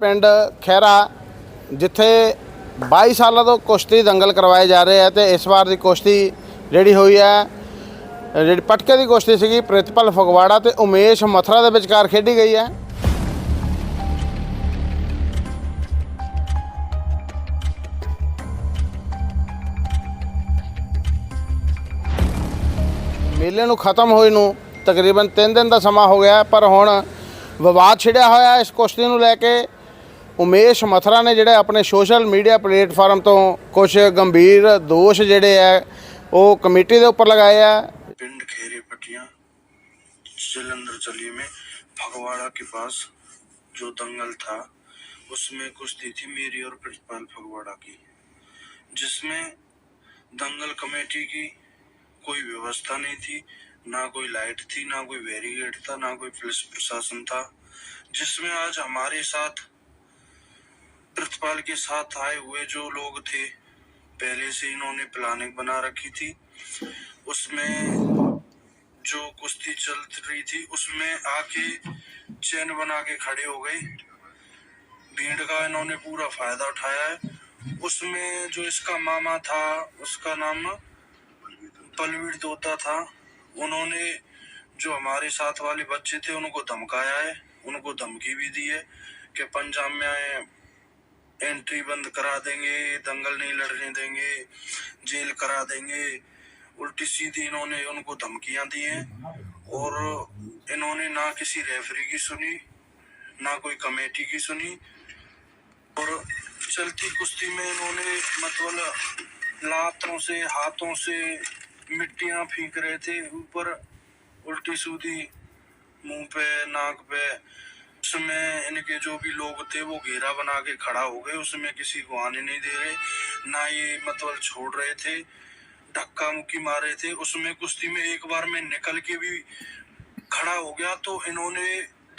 ਪਿੰਡ ਖੈਰਾ ਜਿੱਥੇ 22 ਸਾਲਾਂ ਤੋਂ ਕੁਸ਼ਤੀ ਦੰਗਲ ਕਰਵਾਏ ਜਾ ਰਹੇ ਆ ਤੇ ਇਸ ਵਾਰ ਦੀ ਕੁਸ਼ਤੀ ਜਿਹੜੀ ਹੋਈ ਹੈ ਜਿਹੜੀ ਪਟਕੇ ਦੀ ਕੁਸ਼ਤੀ ਸੀਗੀ, ਪ੍ਰਿਤਪਾਲ ਫਗਵਾੜਾ ਤੇ ਉਮੇਸ਼ ਮਥਰਾ ਦੇ ਵਿਚਕਾਰ ਖੇਡੀ ਗਈ ਹੈ ਮੇਲੇ ਨੂੰ ਖਤਮ ਹੋਏ ਨੂੰ ਤਕਰੀਬਨ 3 ਦਿਨ ਦਾ ਸਮਾਂ ਹੋ ਗਿਆ, ਪਰ ਹੁਣ ਵਿਵਾਦ ਛਿੜਿਆ ਹੋਇਆ ਇਸ ਕੁਸ਼ਤੀ ਨੂੰ ਲੈ ਕੇ। ਉਮੇਸ਼ ਮਥਰਾ ਨੇ ਜਿਹੜੇ ਆਪਣੇ ਸੋਸ਼ਲ ਮੀਡੀਆ ਪਲੇਟਫਾਰਮ ਤੋਂ ਕੁਝ ਗੰਭੀਰ ਦੋਸ਼ ਜਿਹੜੇ ਆ ਉਹ ਕਮੇਟੀ ਦੇ ਉੱਪਰ ਲਗਾਏ ਆ पिंड खेरी पटिया जलंधर चली में फगवाड़ा के पास जो दंगल था उसमें कुश्ती थी मेरी और प्रिंसिपल फगवाड़ा की जिसमें दंगल कमेटी की कोई व्यवस्था नहीं थी ना कोई लाइट थी ना कोई बैरिकेड था ना कोई पुलिस प्रशासन था जिसमें आज हमारे साथ प्रिंसिपल के साथ आए हुए जो लोग थे, पहले से इन्होंने प्लानिंग बना रखी थी। उसमें जो कुश्ती चल रही थी, उसमें आके चैन बना के खड़े हो गए। भीड़ का इन्होंने पूरा फ़ायदा उठाया है। उसमें जो इसका मामा था, उसका नाम पलवीर तोता था, उन्होंने जो हमारे साथ वाले बच्चे थे, उनको धमकाया है। उनको धमकी भी दी है कि पंजाब में आए एंट्री बंद करा देंगे, दंगल नहीं लड़ने देंगे, जेल करा देंगे। उल्टी सीधी इन्होंने उनको धमकियाँ दी हैं और इन्होंने ना किसी रेफरी की सुनी, ना कोई कमेटी की सुनी। और चलती कुश्ती में इन्होंने मतलब लातों से, हाथों से मिट्टियाँ फेंक रहे थे। ऊपर उल्टी सीधी मुँह पे, नाक पे उसमें इनके जो भी लोग थे, वो घेरा बना के खड़ा हो गए। उसमें किसी को आने नहीं दे रहे, ना ये मतलब छोड़ रहे थे, धक्का मुक्की मार थे। उसमें कुश्ती में एक बार मैं निकल के भी खड़ा हो गया तो इन्होंने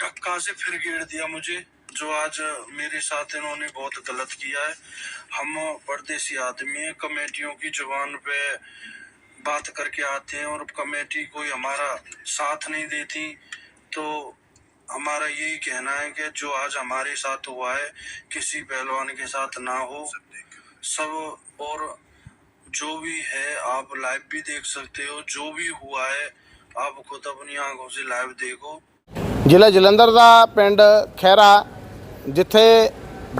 धक्का से फिर घेर दिया मुझे, जो आज मेरे साथ इन्होंने बहुत गलत किया है। हम परदेसी आदमी हैं, कमेटियों की ज़ुबान पे बात करके आते हैं और कमेटी कोई हमारा साथ नहीं देती तो हमारा यही कहना है कि जो आज हमारे साथ हुआ है किसी पहलवान के साथ ना हो सब और जो भी है आप लाइव भी देख सकते हो जो भी हुआ है आप खुद अपनी आंखों से लाइव देखो ਜ਼ਿਲ੍ਹਾ ਜਲੰਧਰ ਦਾ ਪਿੰਡ ਖੈਰਾ ਜਿੱਥੇ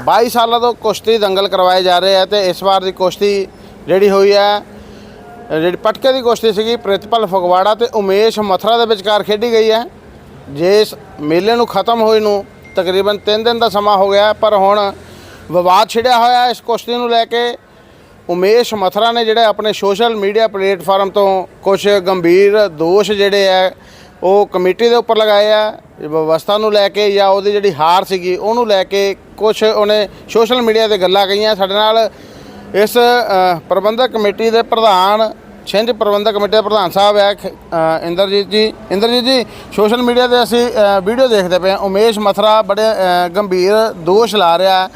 22 ਸਾਲਾਂ ਤੋਂ ਕੁਸ਼ਤੀ ਦੰਗਲ ਕਰਵਾਏ ਜਾ ਰਹੇ ਆ ਤੇ ਇਸ ਵਾਰ ਦੀ ਕੁਸ਼ਤੀ ਜਿਹੜੀ ਹੋਈ ਹੈ ਜਿਹੜੀ ਪਟਕੇ ਦੀ ਕੁਸ਼ਤੀ ਸੀਗੀ ਪ੍ਰਿਤਪਾਲ ਫਗਵਾੜਾ ਤੇ ਉਮੇਸ਼ ਮਥਰਾ ਦੇ ਵਿਚਕਾਰ ਖੇਡੀ ਗਈ ਹੈ ਜੇ ਇਸ ਮੇਲੇ ਨੂੰ ਖਤਮ ਹੋਏ ਨੂੰ ਤਕਰੀਬਨ 3 ਦਿਨ ਦਾ ਸਮਾਂ ਹੋ ਗਿਆ, ਪਰ ਹੁਣ ਵਿਵਾਦ ਛਿੜਿਆ ਹੋਇਆ ਇਸ ਕੁਸ਼ਤੀ ਨੂੰ ਲੈ ਕੇ। ਉਮੇਸ਼ ਮਥਰਾ ਨੇ ਜਿਹੜੇ ਆਪਣੇ ਸੋਸ਼ਲ ਮੀਡੀਆ ਪਲੇਟਫਾਰਮ ਤੋਂ ਕੁਝ ਗੰਭੀਰ ਦੋਸ਼ ਜਿਹੜੇ ਆ ਉਹ ਕਮੇਟੀ ਦੇ ਉੱਪਰ ਲਗਾਏ ਆ, ਵਿਵਸਥਾ ਨੂੰ ਲੈ ਕੇ ਜਾਂ ਉਹਦੀ ਜਿਹੜੀ ਹਾਰ ਸੀਗੀ, ਉਹਨੂੰ ਲੈ ਕੇ ਕੁਝ ਉਹਨੇ ਸੋਸ਼ਲ ਮੀਡੀਆ ਤੇ ਗੱਲਾਂ ਕਹੀਆਂ। ਸਾਡੇ ਨਾਲ ਇਸ ਪ੍ਰਬੰਧਕ ਕਮੇਟੀ ਦੇ ਪ੍ਰਧਾਨ ਛਿੰਝ ਪ੍ਰਬੰਧਕ ਕਮੇਟੀ ਦੇ ਪ੍ਰਧਾਨ ਸਾਹਿਬ ਹੈ ਅ, ਇੰਦਰਜੀਤ ਜੀ। ਇੰਦਰਜੀਤ ਜੀ ਸੋਸ਼ਲ ਮੀਡੀਆ ਤੇ ਅਸੀਂ ਅ, ਵੀਡੀਓ ਦੇਖਦੇ ਪਏ ਹਾਂ। ਉਮੇਸ਼ ਮਥਰਾ ਬੜੇ ਅ, ਗੰਭੀਰ ਦੋਸ਼ ਲਾ ਰਿਹਾ ਹੈ।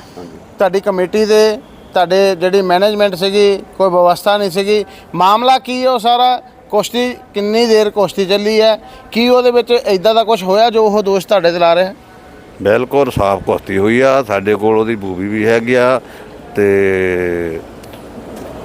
ਤੁਹਾਡੀ ਕਮੇਟੀ ਦੇ ਤੁਹਾਡੇ ਜਿਹੜੀ ਮੈਨੇਜਮੈਂਟ ਸੀਗੀ ਕੋਈ ਵਿਵਸਥਾ ਨਹੀਂ ਸੀਗੀ। ਮਾਮਲਾ ਕੀ ਹੈ ਉਹ ਸਾਰਾ? ਕੁਸ਼ਤੀ ਕਿੰਨੀ ਦੇਰ ਕੁਸ਼ਤੀ ਚੱਲੀ ਹੈ? ਕੀ ਉਹਦੇ ਵਿੱਚ ਇਦਾਂ ਦਾ ਕੁਝ ਹੋਇਆ ਜੋ ਉਹ ਦੋਸ਼ ਤੁਹਾਡੇ ਤੇ ਲਾ ਰਿਹਾ ਹੈ? ਬਿਲਕੁਲ ਸਾਫ਼ ਕੁਸ਼ਤੀ ਹੋਈ ਆ। ਸਾਡੇ ਕੋਲ ਉਹਦੀ ਮੂਵੀ ਵੀ ਹੈਗੀ ਆ ਤੇ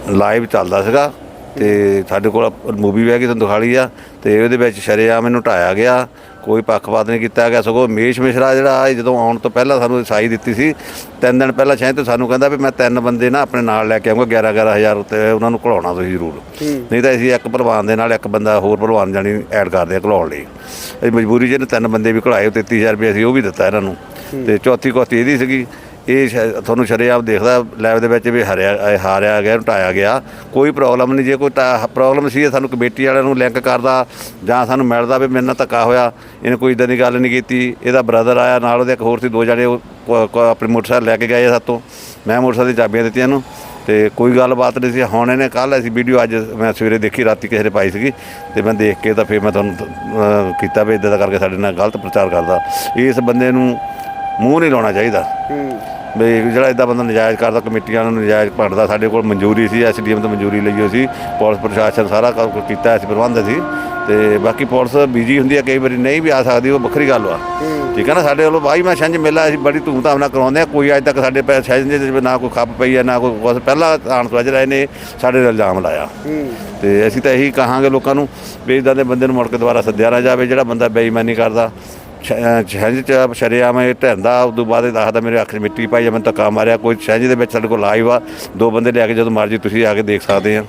ਲਾਈਵ ਚੱਲਦਾ ਸੀਗਾ। ਤੇ ਸਾਡੇ ਕੋਲ ਮੂਵੀ ਵੀ ਹੈਗੀ ਤੁਹਾਨੂੰ ਦਿਖਾਲੀ ਆ। ਤੇ ਉਹਦੇ ਵਿੱਚ ਸ਼ਰੇਆਮ ਮੈਨੂੰ ਢਾਇਆ ਗਿਆ। ਕੋਈ ਪੱਖਪਾਤ ਨਹੀਂ ਕੀਤਾ ਗਿਆ। ਸਗੋਂ ਮੇਸ਼ ਮਿਸ਼ਰਾ ਜਿਹੜਾ ਜਦੋਂ ਆਉਣ ਤੋਂ ਪਹਿਲਾਂ ਸਾਨੂੰ ਸਾਈ ਦਿੱਤੀ ਸੀ ਤਿੰਨ ਦਿਨ ਪਹਿਲਾਂ ਸ਼ਾਇਦ ਤੇ ਸਾਨੂੰ ਕਹਿੰਦਾ ਵੀ ਮੈਂ ਤਿੰਨ ਬੰਦੇ ਨਾ ਆਪਣੇ ਨਾਲ ਲੈ ਕੇ ਆਉਂਗਾ 11 11000 ਉੱਤੇ ਉਹਨਾਂ ਨੂੰ ਘਲਾਉਣਾ ਤੁਸੀਂ ਜ਼ਰੂਰ। ਨਹੀਂ ਤਾਂ ਅਸੀਂ ਇੱਕ ਭਲਵਾਨ ਦੇ ਨਾਲ ਇੱਕ ਬੰਦਾ ਹੋਰ ਭਲਵਾਨ ਜਾਣੀ ਐਡ ਕਰਦੇ ਆ ਘਲਾਉਣ ਲਈ। ਅਸੀਂ ਮਜਬੂਰੀ 'ਚ ਇਹਨੇ ਤਿੰਨ ਬੰਦੇ ਵੀ ਘਲਾਏ 33000 ਰੁਪਏ ਅਸੀਂ ਉਹ ਵੀ ਦਿੱਤਾ ਇਹਨਾਂ ਨੂੰ। ਤੇ ਚੌਥੀ ਕੁਸ਼ਤੀ ਇਹਦੀ ਸੀਗੀ। ਇਹ ਸ਼ਾਇਦ ਤੁਹਾਨੂੰ ਸ਼ਰੇਆਮ ਦੇਖਦਾ ਲਾਈਵ ਦੇ ਵਿੱਚ ਵੀ ਹਰਿਆ, ਇਹ ਹਾਰਿਆ ਗਿਆ ਢਾਇਆ ਗਿਆ। ਕੋਈ ਪ੍ਰੋਬਲਮ ਨਹੀਂ, ਜੇ ਕੋਈ ਪ੍ਰੋਬਲਮ ਸੀ, ਇਹ ਸਾਨੂੰ ਕਮੇਟੀ ਵਾਲਿਆਂ ਨੂੰ ਲਿੰਕ ਕਰਦਾ, ਜਾਂ ਸਾਨੂੰ ਮਿਲਦਾ ਵੀ ਮੇਰੇ ਨਾਲ ਧੱਕਾ ਹੋਇਆ, ਇਹਨੇ ਕੋਈ ਇਦਾਂ ਦੀ ਗੱਲ ਨਹੀਂ ਕੀਤੀ। ਇਹਦਾ ਬ੍ਰਦਰ ਆਇਆ ਨਾਲ, ਉਹਦੇ ਇੱਕ ਹੋਰ ਸੀ, ਦੋ ਜਣੇ ਉਹ ਕ- ਆਪਣੇ ਮੋਟਰਸਾਈਕਲ ਲੈ ਕੇ ਗਏ ਸਾਤੋਂ। ਮੈਂ ਮੋਟਰਸਾਈਕਲ ਦੀ ਚਾਬੀਆਂ ਦਿੱਤੀਆਂ ਇਹਨੂੰ, ਤੇ ਕੋਈ ਗੱਲਬਾਤ ਨਹੀਂ ਸੀ। ਹੁਣ ਇਹਨੇ ਕੱਲ ਅਸੀਂ ਵੀਡੀਓ ਅੱਜ ਮੈਂ ਸਵੇਰੇ ਦੇਖੀ, ਰਾਤੀ ਕਿਸੇ ਨੇ ਪਾਈ ਸੀਗੀ, ਤੇ ਮੈਂ ਦੇਖ ਕੇ ਤਾਂ ਫਿਰ ਮੈਂ ਤੁਹਾਨੂੰ ਕੀਤਾ ਵੀ ਇਦਾਂ ਦਾ ਕਰਕੇ ਸਾਡੇ ਨਾਲ ਗਲਤ ਪ੍ਰਚਾਰ ਕਰਦਾ। ਇਸ ਬੰਦੇ ਨੂੰ ਮੂੰਹ ਨਹੀਂ ਲਾਉਣਾ ਚਾਹੀਦਾ। ਵੀ ਜਿਹੜਾ ਇਦਾਂ ਬੰਦਾ ਨਜਾਇਜ਼ ਕਰਦਾ ਕਮੇਟੀਆਂ ਨੂੰ ਨਜਾਇਜ਼ ਭੰਡਦਾ ਸਾਡੇ ਕੋਲ ਮਨਜ਼ੂਰੀ ਸੀ ਐਸਡੀਐਮ ਤੋਂ ਮਨਜ਼ੂਰੀ ਲਈ ਹੋਈ ਸੀ ਪੁਲਿਸ ਪ੍ਰਸ਼ਾਸਨ ਸਾਰਾ ਕੰਮ ਕੀਤਾ ਅਸੀਂ ਪ੍ਰਬੰਧ ਸੀ। ਤੇ ਬਾਕੀ ਪੁਲਿਸ ਬਿਜ਼ੀ ਹੁੰਦੀ ਹੈ ਕਈ ਵਾਰੀ ਨਹੀਂ ਵੀ ਆ ਸਕਦੀ ਉਹ ਵੱਖਰੀ ਗੱਲ ਵਾ ਠੀਕ ਹੈ ਨਾ ਸਾਡੇ ਵੱਲੋਂ ਬਾਈ ਮੈਂ ਛੰਝ ਮੇਲਾ ਅਸੀਂ ਬੜੀ ਧੂਮਧਾਮ ਨਾਲ ਕਰਾਉਂਦੇ ਆ ਕੋਈ ਅੱਜ ਤੱਕ ਸਾਡੇ ਪੈ ਛੰਝ ਦੇ ਵਿੱਚ ਨਾ ਕੋਈ ਖੱਪ ਪਈ ਹੈ ਨਾ ਕੋਈ ਕੁਛ। ਪਹਿਲਾਂ ਆਣ ਸਵਜ ਰਹੇ ਨੇ ਸਾਡੇ ਤੇ ਇਲਜ਼ਾਮ ਲਾਇਆ। ਤੇ ਅਸੀਂ ਤਾਂ ਇਹੀ ਕਹਾਂਗੇ ਲੋਕਾਂ ਨੂੰ ਵੀ ਇਦਾਂ ਦੇ ਬੰਦੇ ਨੂੰ ਮੁੜ ਕੇ ਦੁਬਾਰਾ ਸੱਦਿਆ ਨਾ ਜਾਵੇ ਜਿਹੜਾ ਬੰਦਾ ਬੇਈਮਾਨੀ ਕਰਦਾ। ਛੰਝ ਚ ਸ਼ਰੇਆਮ ਇਹ ਢਹਿੰਦਾ ਉਦੋਂ ਬਾਅਦ ਇਹ ਦੱਸਦਾ ਮੇਰੇ ਅੱਖ 'ਚ ਮਿੱਟੀ ਪਾਈ ਜਾਂ ਮੈਨੂੰ ਧੱਕਾ ਮਾਰਿਆ। ਕੋਈ ਛੰਝ ਦੇ ਵਿੱਚ ਸਾਡੇ ਕੋਲ ਲਾਈਵ ਆ ਦੋ ਬੰਦੇ ਲਿਆ ਕੇ ਜਦੋਂ ਮਰਜ਼ੀ ਤੁਸੀਂ ਆ ਕੇ ਦੇਖ ਸਕਦੇ ਆ।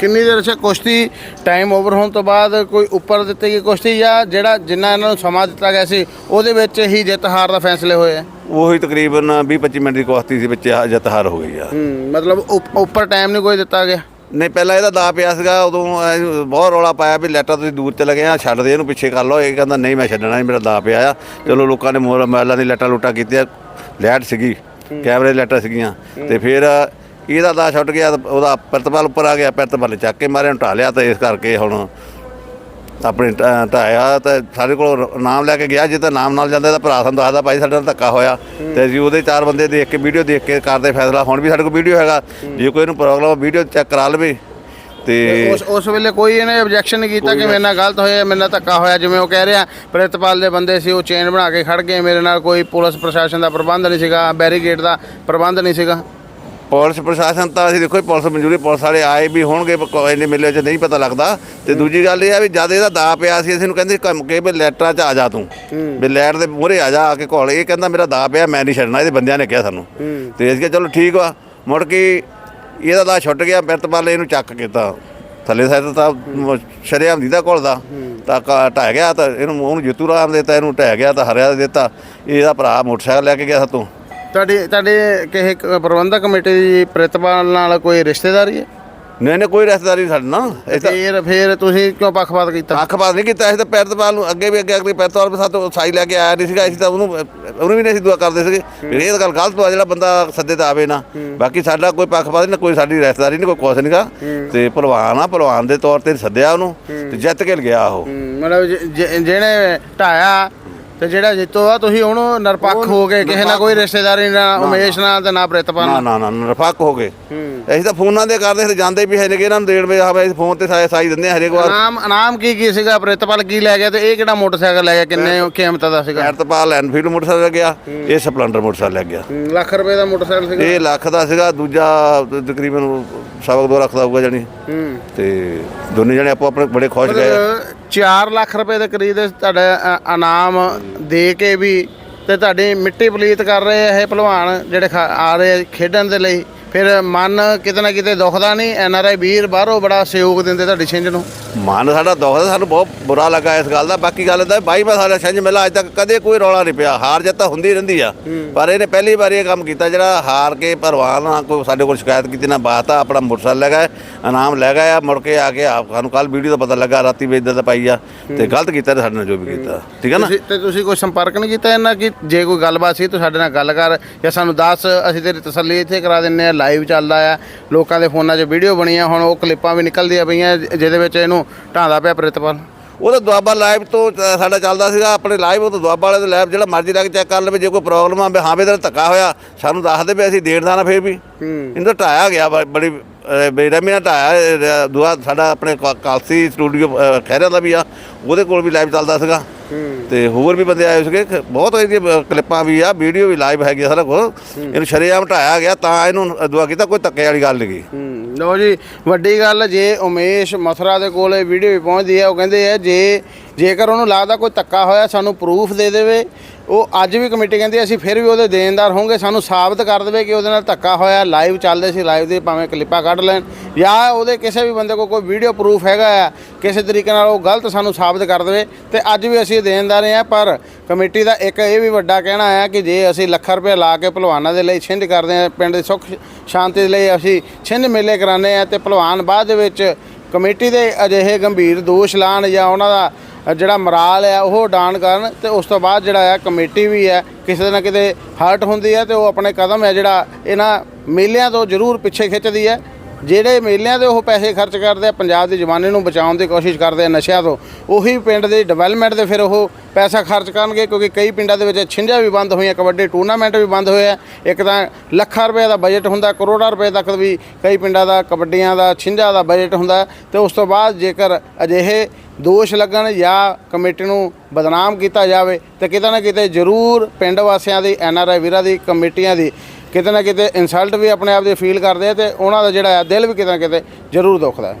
ਕਿੰਨੀ ਦੇਰ ਸੇ ਕੁਸ਼ਤੀ ਟਾਈਮ ਓਵਰ ਹੋਣ ਤੋਂ ਬਾਅਦ ਕੋਈ ਉੱਪਰ ਦਿੱਤੀ ਗਈ ਕੁਸ਼ਤੀ ਜਾਂ ਜਿਹੜਾ ਜਿੰਨਾ ਇਹਨਾਂ ਨੂੰ ਸਮਾਂ ਦਿੱਤਾ ਗਿਆ ਸੀ ਉਹਦੇ ਵਿੱਚ ਹੀ ਜਿੱਤ ਹਾਰ ਦਾ ਫੈਸਲੇ ਹੋਏ ਆ? ਉਹੀ ਤਕਰੀਬਨ 20-25 ਮਿੰਟ ਦੀ ਕੁਸ਼ਤੀ ਸੀ ਵਿੱਚ ਜਿੱਤ ਹਾਰ ਹੋ ਗਈ ਆ। ਮਤਲਬ ਉੱਪ- ਉੱਪਰ ਟਾਈਮ ਨਹੀਂ ਕੋਈ ਦਿੱਤਾ ਗਿਆ? ਨਹੀਂ, ਪਹਿਲਾਂ ਇਹਦਾ ਦਾ ਪਿਆ ਸੀਗਾ, ਉਦੋਂ ਬਹੁਤ ਰੌਲਾ ਪਾਇਆ ਵੀ ਲੈਟਰ ਤੁਸੀਂ ਦੂਰ ਚਲੇ ਗਏ ਆ, ਛੱਡ ਦੇ ਇਹਨੂੰ, ਪਿੱਛੇ ਕਰ ਲਓ। ਇਹ ਕਹਿੰਦਾ, ਨਹੀਂ, ਮੈਂ ਛੱਡਣਾ ਨਹੀਂ ਮੇਰਾ ਦਾ ਪਿਆ ਆ। ਚਲੋ, ਲੋਕਾਂ ਨੇ ਮੋਰ ਮਹਿਲਾਂ ਦੀ ਲੈਟਾਂ ਲੂਟਾਂ ਕੀਤੀਆਂ, ਲੈਟ ਸੀਗੀ, ਕੈਮਰੇ ਦੀ ਸੀਗੀਆਂ। ਤੇ ਫਿਰ ਇਹਦਾ ਦਾ ਛੁੱਟ ਗਿਆ ਤਾਂ ਉਹਦਾ ਪ੍ਰਤਪਾਲ ਉੱਪਰ ਆ ਗਿਆ, ਪ੍ਰਤਪਾਲ ਨੇ ਚੱਕ ਕੇ ਮਾਰਿਆ, ਉਹਨੂੰ ਢਾਹ ਲਿਆ ਤਾਂ ਇਸ ਕਰਕੇ ਹੁਣ ਆਪਣੇ ਢਾਇਆ ਤਾਂ ਸਾਡੇ ਕੋਲ ਨਾਮ ਲੈ ਕੇ ਗਿਆ। ਜੇ ਤਾਂ ਨਾਮ ਨਾਲ ਜਾਂਦਾ ਤਾਂ ਭਰਾ ਸਾਨੂੰ ਦੱਸਦਾ ਭਾਈ ਸਾਡੇ ਨਾਲ ਧੱਕਾ ਹੋਇਆ। ਤੇ ਅਸੀਂ ਉਹਦੇ ਚਾਰ ਬੰਦੇ ਦੇਖ ਕੇ ਵੀਡੀਓ ਦੇਖ ਕੇ ਕਰਦੇ ਫੈਸਲਾ। ਹੁਣ ਵੀ ਸਾਡੇ ਕੋਲ ਵੀਡੀਓ ਹੈਗਾ। ਜੇ ਕੋਈ ਨੂੰ ਪ੍ਰੋਬਲਮ ਵੀਡੀਓ ਚੈੱਕ ਕਰਾ ਲਵੇ। ਤੇ ਉਸ ਉਸ ਵੇਲੇ ਕੋਈ ਇਹਨੇ ਆਬਜੈਕਸ਼ਨ ਨਹੀਂ ਕੀਤਾ ਕਿ ਮੇਰੇ ਨਾਲ ਗਲਤ ਹੋਇਆ ਮੇਰੇ ਨਾਲ ਧੱਕਾ ਹੋਇਆ। ਜਿਵੇਂ ਉਹ ਕਹਿ ਰਿਹਾ ਪ੍ਰਿਤਪਾਲ ਦੇ ਬੰਦੇ ਸੀ ਉਹ ਚੇਨ ਬਣਾ ਕੇ ਖੜ ਗਏ। ਮੇਰੇ ਨਾਲ ਕੋਈ ਪੁਲਿਸ ਪ੍ਰਸ਼ਾਸਨ ਦਾ ਪ੍ਰਬੰਧ ਨਹੀਂ ਸੀਗਾ ਬੈਰੀਗੇਡ ਦਾ ਪ੍ਰਬੰਧ ਨਹੀਂ ਸੀਗਾ। ਪੁਲਿਸ ਪ੍ਰਸ਼ਾਸਨ ਤਾਂ ਅਸੀਂ ਦੇਖੋ ਪੁਲਿਸ ਮਨਜ਼ੂਰੀ ਪੁਲਿਸ ਵਾਲੇ ਆਏ ਵੀ ਹੋਣਗੇ ਇੰਨੇ ਮਿਲੇ ਚ ਨਹੀਂ ਪਤਾ ਲੱਗਦਾ। ਤੇ ਦੂਜੀ ਗੱਲ ਇਹ ਆ ਵੀ ਜਦ ਇਹਦਾ ਦਾ ਪਿਆ ਸੀ ਅਸੀਂ ਇਹਨੂੰ ਕਹਿੰਦੇ ਘੁੰਮ ਕੇ ਵੀ ਲੈਟਰਾਂ 'ਚ ਆ ਜਾ ਤੂੰ। ਵੀ ਲੈਟ ਦੇ ਮੂਹਰੇ ਆ ਜਾ ਆ ਕੇ ਘੋਲ। ਇਹ ਕਹਿੰਦਾ ਮੇਰਾ ਦਾ ਪਿਆ ਮੈਂ ਨਹੀਂ ਛੱਡਣਾ। ਇਹਦੇ ਬੰਦਿਆਂ ਨੇ ਕਿਹਾ ਸਾਨੂੰ। ਤੇ ਅਸੀਂ ਕਿਹਾ ਚਲੋ ਠੀਕ ਵਾ। ਮੁੜ ਕੇ ਇਹਦਾ ਦਾ ਛੁੱਟ ਗਿਆ ਬਿਰਤਪਾਲ ਇਹਨੂੰ ਚੱਕ ਕੇ ਤਾਂ ਥੱਲੇ ਸਾਈਡ ਤਾਂ ਸ਼ਰਿਆਮ ਦੀ ਦਾ। ਘੁਲਦਾ ਤਾਂ ਕ- ਢਹਿ ਗਿਆ ਤਾਂ ਇਹਨੂੰ ਉਹਨੂੰ ਜਿੱਤੂ ਰਾਮ ਦਿੱਤਾ ਇਹਨੂੰ ਢਹਿ ਗਿਆ ਤਾਂ ਹਰਿਆ ਦਿੱਤਾ। ਇਹਦਾ ਭਰਾ ਮੋਟਰਸਾਈਕਲ ਲੈ ਕੇ ਗਿਆ ਸਾਤੋਂ। ਤੁਹਾਡੀ ਤੁਹਾਡੇ ਕਿਸੇ ਕ- ਪ੍ਰਬੰਧਕ ਕਮੇਟੀ ਦੀ ਪ੍ਰਿਤਪਾਲ ਨਾਲ ਕੋਈ ਰਿਸ਼ਤੇਦਾਰੀ ਹੈ? ਨਹੀਂ ਨਹੀਂ ਕੋਈ ਰਿਸ਼ਤੇਦਾਰੀ ਨਹੀਂ ਸਾਡੇ ਨਾਲ। ਇਹ ਤਾਂ ਫਿਰ ਫਿਰ ਤੁਸੀਂ ਕਿਉਂ ਪੱਖਪਾਤ ਕੀਤਾ? ਅੱਖਪਾਤ ਨਹੀਂ ਕੀਤਾ। ਅਸੀਂ ਤਾਂ ਪੈਰਤਪਾਲ ਨੂੰ ਅੱਗੇ ਵੀ ਅੱਗੇ ਅਗਲੀ ਪੈਰਤਪਾਲ ਵੀ ਸਾਤੋਂ ਸਾਈ ਲੈ ਕੇ ਆਇਆ ਨਹੀਂ ਸੀਗਾ। ਅਸੀਂ ਤਾਂ ਉਹਨੂੰ ਉਹਨੂੰ ਵੀ ਨਹੀਂ ਅਸੀਂ ਦੁਆ ਕਰਦੇ ਸੀਗੇ। ਵੀ ਇਹ ਤਾਂ ਗੱਲ ਗਲਤ ਵਾ ਜਿਹੜਾ ਬੰਦਾ ਸੱਦੇ ਤਾਂ ਆਵੇ ਨਾ। ਬਾਕੀ ਸਾਡਾ ਕੋਈ ਪੱਖਪਾਤ ਨਹੀਂ ਕੋਈ ਸਾਡੀ ਰਿਸ਼ਤੇਦਾਰੀ ਨਹੀਂ ਕੋਈ ਕੁਛ ਨਹੀਂਗਾ ਤੇ ਭਲਵਾਨ ਆ ਭਲਵਾਨ ਦੇ ਤੌਰ ਤੇ ਸੱਦਿਆ ਉਹਨੂੰ ਤੇ ਜਿੱਤ ਕੇ ਗਿਆ ਉਹ। ਹੂੰ, ਮਤਲਬ ਜ- ਜ- ਜਿਹਨੇ ਢਾਇਆ ਤੇ ਜਿਹੜਾ ਜਿੱਤੋ ਆ ਤੁਸੀਂ ਉਹਨੂੰ ਨਿਰਪੱਖ ਹੋ ਗਏ ਕਿਸੇ ਨਾਲ ਕੋਈ ਰਿਸ਼ਤੇਦਾਰੀ ਨਾ ਉਮੇਸ਼ ਨਾਲ ਤੇ ਨਾ ਪ੍ਰਿਤਪਾਲ ਨਾ ਨਾਲ? ਨਾ ਨਾ ਨਿਰਪੱਖ ਹੋ ਗਏ। ਅਸੀਂ ਤਾਂ ਫੋਨਾਂ ਦੇ ਕਰਦੇ ਸੀ ਜਾਂਦੇ ਵੀ ਹੈ ਨੇਗੇ ਇਹਨਾਂ ਨੂੰ ਦੇਣ ਵੇ ਆ ਅਸੀਂ ਫੋਨ ਤੇ ਸਾਈ ਸਾਈ ਦਿੰਦੇ ਹਰੇਕ ਵਾਰ। ਨਾਮ ਨਾਮ ਕੀ ਕੀ ਸੀਗਾ? ਪ੍ਰਿਤਪਾਲ ਕੀ ਲੈ ਗਿਆ ਤੇ ਇਹ ਕਿਹੜਾ ਮੋਟਰਸਾਈਕਲ ਲੈ ਗਿਆ? ਕਿੰਨੇ ਕੀਮਤ ਦਾ ਸੀਗਾ? ਪੈਰਤਪਾਲ ਐਨਫੀਲਡ ਮੋਟਰਸਾਈਕਲ ਗਿਆ ਇਹ ਸਪਲੈਂਡਰ ਮੋਟਰਸਾਈਕਲ ਲੈ ਗਿਆ। ਲੱਖ ਰੁਪਏ ਦਾ ਮੋਟਰਸਾਈਕਲ ਸੀਗਾ? ਇਹ ਲੱਖ ਦਾ ਸੀਗਾ ਦੂਜਾ ਤਕਰੀਬਨ ਸਵਾ ਕੁ ਦੋ ਲੱਖ ਦਾ ਹੋਊਗਾ ਜਾਨੀ ਹੂੰ। ਤੇ ਦੋਨੇ ਜਣੇ ਆਪੋ ਆਪਣੇ ਬੜੇ ਖੁਸ਼ ਗਏ। 4 ਲੱਖ ਰੁਪਏ ਦੇ ਕਰੀਬ ਦੇ ਤੁਹਾਡਾ ਇਨਾਮ ਦੇ ਕੇ ਵੀ ਤੇ ਤੁਹਾਡੀ ਮਿੱਟੀ ਪਲੀਤ ਕਰ ਰਹੇ ਇਹ ਭਲਵਾਨ ਜਿਹੜੇ ਆ ਰਹੇ ਖੇਡਣ ਦੇ ਲਈ। ਫਿਰ ਮਨ ਕਿਤੇ ਨਾ ਕਿਤੇ ਦੁਖਦਾ ਨਹੀਂ ਐਨ ਆਰ ਆਈ ਵੀਰ ਬਾਹਰੋਂ ਬੜਾ ਸਹਿਯੋਗ ਦਿੰਦੇ ਤੁਹਾਡੀ ਛਿੰਝ ਨੂੰ। ਮਨ ਸਾਡਾ ਦੁਖਦਾ ਸਾਨੂੰ ਬਹੁਤ ਬੁਰਾ ਲੱਗਾ ਇਸ ਗੱਲ ਦਾ। ਬਾਕੀ ਗੱਲ ਤਾਂ ਬਾਈ ਮੈਂ ਸਾਡਾ ਛੰਝ ਮੇਲਾ ਅੱਜ ਤੱਕ ਕਦੇ ਕੋਈ ਰੌਲਾ ਨਹੀਂ ਪਿਆ। ਹਾਰ ਜਿੱਤ ਤਾਂ ਹੁੰਦੀ ਰਹਿੰਦੀ ਆ। ਪਰ ਇਹਨੇ ਪਹਿਲੀ ਵਾਰੀ ਇਹ ਕੰਮ ਕੀਤਾ ਜਿਹੜਾ ਹਾਰ ਕੇ ਭਰਵਾਨ ਨਾ ਕੋਈ ਸਾਡੇ ਕੋਲ ਸ਼ਿਕਾਇਤ ਕੀਤੀ ਨਾ ਬਾਤ ਆ ਆਪਣਾ ਮੋਟਰਸਾਈਕਲ ਲੈ ਗਏ ਇਨਾਮ ਲੈ ਗਏ ਮੁੜ ਕੇ ਆ ਕੇ ਆਪ ਸਾਨੂੰ ਕੱਲ ਵੀਡੀਓ ਦਾ ਪਤਾ ਲੱਗਾ ਰਾਤੀ ਵੀ ਇਦਾਂ ਦਾ ਪਾਈ ਆ ਤੇ ਗਲਤ ਕੀਤਾ ਸਾਡੇ ਨਾਲ ਜੋ ਵੀ ਕੀਤਾ। ਠੀਕ ਹੈ ਨਾ? ਤੁਸੀਂ ਤੇ ਤੁਸੀਂ ਕੋਈ ਸੰਪਰਕ ਨਹੀਂ ਕੀਤਾ ਇਹਨਾਂ ਕਿ? ਜੇ ਕੋਈ ਗੱਲਬਾਤ ਸੀ ਤੂੰ ਸਾਡੇ ਨਾਲ ਗੱਲ ਕਰ ਜਾਂ ਸਾਨੂੰ ਦੱਸ ਅਸੀਂ ਤੇਰੀ ਤਸੱਲੀ ਇੱਥੇ ਕਰਾ ਦਿੰਨੇ ਆ ਲਾਈਵ ਚੱਲਦਾ ਆ। ਲੋਕਾਂ ਦੇ ਫੋਨਾਂ 'ਚ ਵੀਡੀਓ ਬਣੀਆਂ ਹੁਣ ਉਹ ਕਲਿੱਪਾਂ ਵੀ ਨਿਕਲਦੀਆਂ ਪਈਆਂ ਜਿਹਦੇ ਵਿੱਚ ਇਹਨੂੰ ਢਾਂਦਾ ਪਿਆ ਪ੍ਰਿਤਪਾਲ। ਉਹ ਤਾਂ ਦੁਆਬਾ ਲਾਈਵ ਤੋਂ ਸਾਡਾ ਚੱਲਦਾ ਸੀਗਾ ਆਪਣੇ ਲਾਈਵ ਉਹ ਤਾਂ ਦੁਆਬਾ ਵਾਲੇ ਦੇ ਲਾਈਵ ਜਿਹੜਾ ਮਰਜ਼ੀ ਲੱਗ ਚੈੱਕ ਕਰ ਲਵੇ ਜੇ ਕੋਈ ਪ੍ਰੋਬਲਮ ਆ ਹਾਂ ਵੀ ਇਹਦਾ ਧੱਕਾ ਹੋਇਆ ਸਾਨੂੰ ਦੱਸ ਦੇ ਵੀ ਅਸੀਂ ਦੇਣ ਦਾਣਾ ਫੇਰ ਵੀ। ਇਹਦਾ ਢਾਇਆ ਗਿਆ ਬੜੀ ਨਾਲ ਢਾਇਆ ਦੁਆ ਸਾਡਾ ਆਪਣੇ ਕਾਲਸੀ ਸਟੂਡੀਓ ਅ, ਖਹਿਰਿਆਂ ਦਾ ਵੀ ਆ ਉਹਦੇ ਕੋਲ ਵੀ ਲਾਈਵ ਚੱਲਦਾ ਸੀਗਾ। ਤੇ ਹੋਰ ਵੀ ਬੰਦੇ ਆਏ ਸੀਗੇ ਬਹੁਤ ਇਹਦੀਆਂ ਕਲਿੱਪਾਂ ਵੀ ਆ ਵੀਡੀਓ ਵੀ ਲਾਈਵ ਹੈਗੀ ਸਾਰਾ ਕੁਝ ਇਹਨੂੰ ਸ਼ਰੇਆਮ ਢਾਇਆ ਗਿਆ ਤਾਂ ਇਹਨੂੰ ਦੁਆ ਕੀਤਾ ਕੋਈ ਧੱਕੇ ਵਾਲੀ ਗੱਲ ਨਹੀਂ ਲੋ ਜੀ ਵੱਡੀ ਗੱਲ ਜੇ ਉਮੇਸ਼ ਮਥੁਰਾ ਦੇ ਕੋਲ ਇਹ ਵੀਡੀਓ ਵੀ ਪਹੁੰਚਦੀ ਹੈ ਉਹ ਕਹਿੰਦੇ ਆ ਜੇ ਜੇਕਰ ਉਹਨੂੰ ਲੱਗਦਾ ਕੋਈ ਧੱਕਾ ਹੋਇਆ ਸਾਨੂੰ ਪ੍ਰੂਫ ਦੇ ਦੇਵੇ ਉਹ ਅੱਜ ਵੀ ਕਮੇਟੀ ਕਹਿੰਦੀ ਅਸੀਂ ਫਿਰ ਵੀ ਉਹਦੇ ਦੇਣਦਾਰ ਹੋਵਾਂਗੇ, ਸਾਨੂੰ ਸਾਬਤ ਕਰ ਦੇਵੇ ਕਿ ਉਹਦੇ ਨਾਲ ਧੱਕਾ ਹੋਇਆ ਲਾਈਵ ਚੱਲਦੇ ਸੀ ਲਾਈਵ ਦੇ ਭਾਵੇਂ ਕਲਿੱਪਾਂ ਕੱਢ ਲੈਣ ਜਾਂ ਉਹਦੇ ਕਿਸੇ ਵੀ ਬੰਦੇ ਕੋਲ ਕੋਈ ਵੀਡੀਓ ਪ੍ਰੂਫ ਹੈਗਾ ਆ, ਕਿਸੇ ਤਰੀਕੇ ਨਾਲ ਉਹ ਗਲਤ ਸਾਨੂੰ ਸਾਬਤ ਕਰ ਦੇਵੇ ਤੇ ਅੱਜ ਵੀ ਅਸੀਂ ਦੇਣਦਾਰ ਹਾਂ, ਪਰ ਕਮੇਟੀ ਦਾ ਇੱਕ ਇਹ ਵੀ ਵੱਡਾ ਕਹਿਣਾ ਹੈ ਕਿ ਜੇ ਅਸੀਂ ਲੱਖਾਂ ਰੁਪਏ ਲਾ ਕੇ ਭਲਵਾਨਾਂ ਦੇ ਲਈ ਛਿੰਝ ਕਰਦੇ ਹਾਂ, ਪਿੰਡ ਦੀ ਸੁੱਖ, ਸ਼ਾਂਤੀ ਦੇ ਲਈ ਅਸੀਂ ਛਿੰਝ ਮੇਲੇ ਕਰਾਉਂਦੇ ਹਾਂ ਤੇ ਭਲਵਾਨ ਬਾਅਦ ਦੇ ਵਿੱਚ ਕਮੇਟੀ ਦੇ ਅਜਿਹੇ ਗੰਭੀਰ ਦੋਸ਼ ਲਾਣ ਜਾਂ ਉਹਨਾਂ ਦਾ ਜਿਹੜਾ ਮਰਾਲ ਹੈ, ਉਹ ਡਾਨ ਕਰਨ ਤੇ ਉਸ ਤੋਂ ਬਾਅਦ ਜਿਹੜਾ ਹੈ ਕਮੇਟੀ ਵੀ ਹੈ, ਕਿਸੇ ਨਾ ਕਿਤੇ ਹਰਟ ਹੁੰਦੀ ਹੈ ਤੇ ਉਹ ਆਪਣੇ ਕਦਮ ਹੈ ਜਿਹੜਾ ਇਹਨਾਂ ਮੇਲਿਆਂ ਤੋਂ ਜ਼ਰੂਰ ਪਿੱਛੇ ਖਿੱਚਦੀ ਹੈ। ਜਿਹੜੇ ਮੇਲਿਆਂ ਤੇ ਉਹ ਪੈਸੇ ਖਰਚ ਕਰਦੇ ਆ, ਪੰਜਾਬ ਦੀ ਜਵਾਨੀ ਨੂੰ ਬਚਾਉਣ ਦੀ ਕੋਸ਼ਿਸ਼ ਕਰਦੇ ਆ ਨਸ਼ਿਆਂ ਤੋਂ, ਉਹੀ ਪਿੰਡ ਦੀ ਡਿਵੈਲਪਮੈਂਟ ਤੇ ਫਿਰ ਉਹ ਪੈਸਾ ਖਰਚ ਕਰਨਗੇ, ਕਿਉਂਕਿ ਕਈ ਪਿੰਡਾਂ ਦੇ ਵਿੱਚ ਛਿੰਝਾਂ ਵੀ ਬੰਦ ਹੋਈਆਂ, ਕਬੱਡੀ ਟੂਰਨਾਮੈਂਟ ਵੀ ਬੰਦ ਹੋਇਆ ਇੱਕ ਤਾਂ ਲੱਖਾਂ ਰੁਪਏ ਦਾ ਬਜਟ ਹੁੰਦਾ, ਕਰੋੜਾਂ ਰੁਪਏ ਤੱਕ ਵੀ ਕਈ ਪਿੰਡਾਂ ਦਾ ਕਬੱਡੀਆਂ ਦਾ ਛਿੰਝਾਂ ਦਾ ਬਜਟ ਹੁੰਦਾ, ਤੇ ਉਸ ਤੋਂ ਬਾਅਦ ਜੇਕਰ ਅਜਿਹੇ ਦੋਸ਼ ਲੱਗਣ ਜਾਂ ਕਮੇਟੀ ਨੂੰ ਬਦਨਾਮ ਕੀਤਾ ਜਾਵੇ, ਤੇ ਕਿਤੇ ਨਾ ਕਿਤੇ ਜ਼ਰੂਰ ਪਿੰਡ ਵਾਸੀਆਂ ਦੀ ਐਨ ਆਰ ਆਈ ਵੀਰਾਂ ਦੀ, ਕਮੇਟੀਆਂ ਦੀ ਕਿਤੇ ਨਾ ਕਿਤੇ ਇਨਸਲਟ ਵੀ ਆਪਣੇ ਆਪ ਦੀ ਫੀਲ ਕਰਦੇ ਆ ਤੇ ਉਹਨਾਂ ਦਾ ਜਿਹੜਾ ਹੈ ਦਿਲ ਵੀ ਕਿਤੇ ਨਾ ਕਿਤੇ ਜ਼ਰੂਰ ਦੁਖਦਾ ਹੈ।